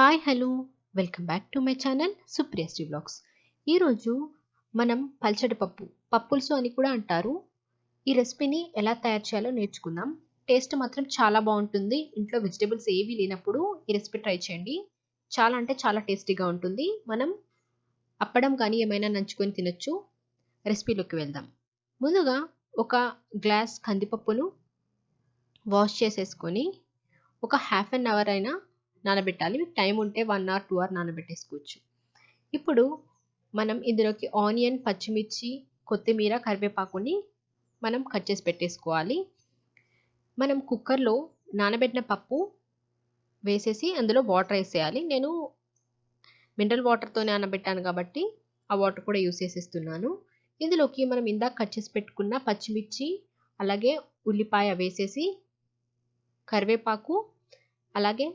Hi hello welcome back to my channel Supriyasri blogs ఈరోజు మనం పల్చడి పప్పు పప్పులుసు అని కూడా అంటారు. ఈ రెసిపీని ఎలా తయారు చేయాలో నేర్చుకుందాం. టేస్ట్ మాత్రం చాలా బాగుంటుంది. ఇంట్లో వెజిటేబుల్స్ ఏవి లేనప్పుడు ఈ రెసిపీ ట్రై చేయండి. చాలా అంటే చాలా టేస్టీగా ఉంటుంది. మనం అప్పడం కానీ ఏమైనా నంచుకొని తినొచ్చు. రెసిపీలోకి వెళ్దాం. ముందుగా ఒక గ్లాస్ కందిపప్పును వాష్ చేసేసుకొని ఒక హాఫ్ అన్ అవర్ అయినా నానబెట్టాలి. మీకు టైం ఉంటే వన్ అవర్ టూ అవర్ నానబెట్టేసుకోవచ్చు. ఇప్పుడు మనం ఇందులోకి ఆనియన్ పచ్చిమిర్చి కొత్తిమీర కరివేపాకుని మనం కట్ చేసి పెట్టేసుకోవాలి. మనం కుక్కర్లో నానబెట్టిన పప్పు వేసేసి అందులో వాటర్ వేసేయాలి. నేను మినరల్ వాటర్తో నానబెట్టాను కాబట్టి ఆ వాటర్ కూడా యూస్ చేసేస్తున్నాను. ఇందులోకి మనం ఇందాక కట్ చేసి పెట్టుకున్న పచ్చిమిర్చి అలాగే ఉల్లిపాయ వేసేసి కరివేపాకు అలాగే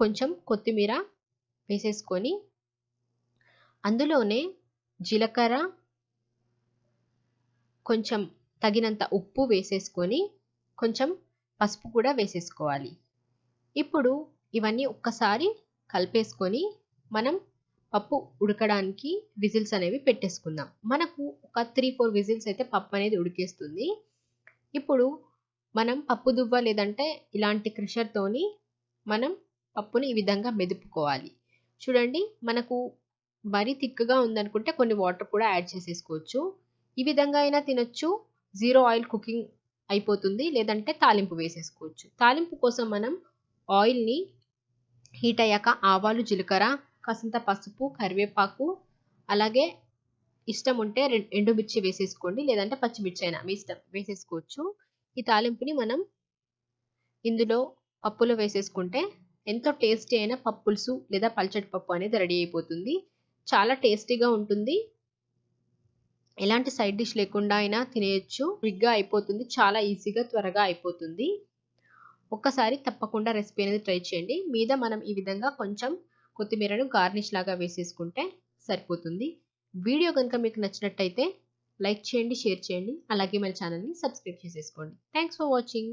కొంచెం కొత్తిమీర వేసేసుకొని అందులోనే జీలకర్ర కొంచెం తగినంత ఉప్పు వేసేసుకొని కొంచెం పసుపు కూడా వేసేసుకోవాలి. ఇప్పుడు ఇవన్నీ ఒక్కసారి కలిపేసుకొని మనం పప్పు ఉడకడానికి విజిల్స్ అనేవి పెట్టేసుకుందాం. మనకు ఒక త్రీ ఫోర్ విజిల్స్ అయితే పప్పు అనేది ఉడికేస్తుంది. ఇప్పుడు మనం పప్పు దువ్వ లేదంటే ఇలాంటి క్రిషర్తోని మనం పప్పుని ఈ విధంగా మెదుపుకోవాలి. చూడండి మనకు మరీ థిక్గా ఉందనుకుంటే కొన్ని వాటర్ కూడా యాడ్ చేసేసుకోవచ్చు. ఈ విధంగా అయినా తినొచ్చు. జీరో ఆయిల్ కుకింగ్ అయిపోతుంది. లేదంటే తాలింపు వేసేసుకోవచ్చు. తాలింపు కోసం మనం ఆయిల్ని హీట్ అయ్యాక ఆవాలు జీలకర్ర కాసంత పసుపు కరివేపాకు అలాగే ఇష్టం ఉంటే ఎండుమిర్చి వేసేసుకోండి. లేదంటే పచ్చిమిర్చి అయినా మీ ఇష్టం వేసేసుకోవచ్చు. ఈ తాలింపుని మనం ఇందులో పప్పులో వేసేసుకుంటే ఎంతో టేస్టీ అయిన పప్పులుసు లేదా పల్చటి పప్పు అనేది రెడీ అయిపోతుంది. చాలా టేస్టీగా ఉంటుంది. ఎలాంటి సైడ్ డిష్ లేకుండా అయినా తినేయచ్చు. క్విక్గా అయిపోతుంది. చాలా ఈజీగా త్వరగా అయిపోతుంది. ఒక్కసారి తప్పకుండా రెసిపీ అనేది ట్రై చేయండి. మీద మనం ఈ విధంగా కొంచెం కొత్తిమీరను గార్నిష్ లాగా వేసేసుకుంటే సరిపోతుంది. వీడియో కనుక మీకు నచ్చినట్టయితే లైక్ చేయండి షేర్ చేయండి. అలాగే మన ఛానల్ని సబ్స్క్రైబ్ చేసేసుకోండి. Thanks for watching.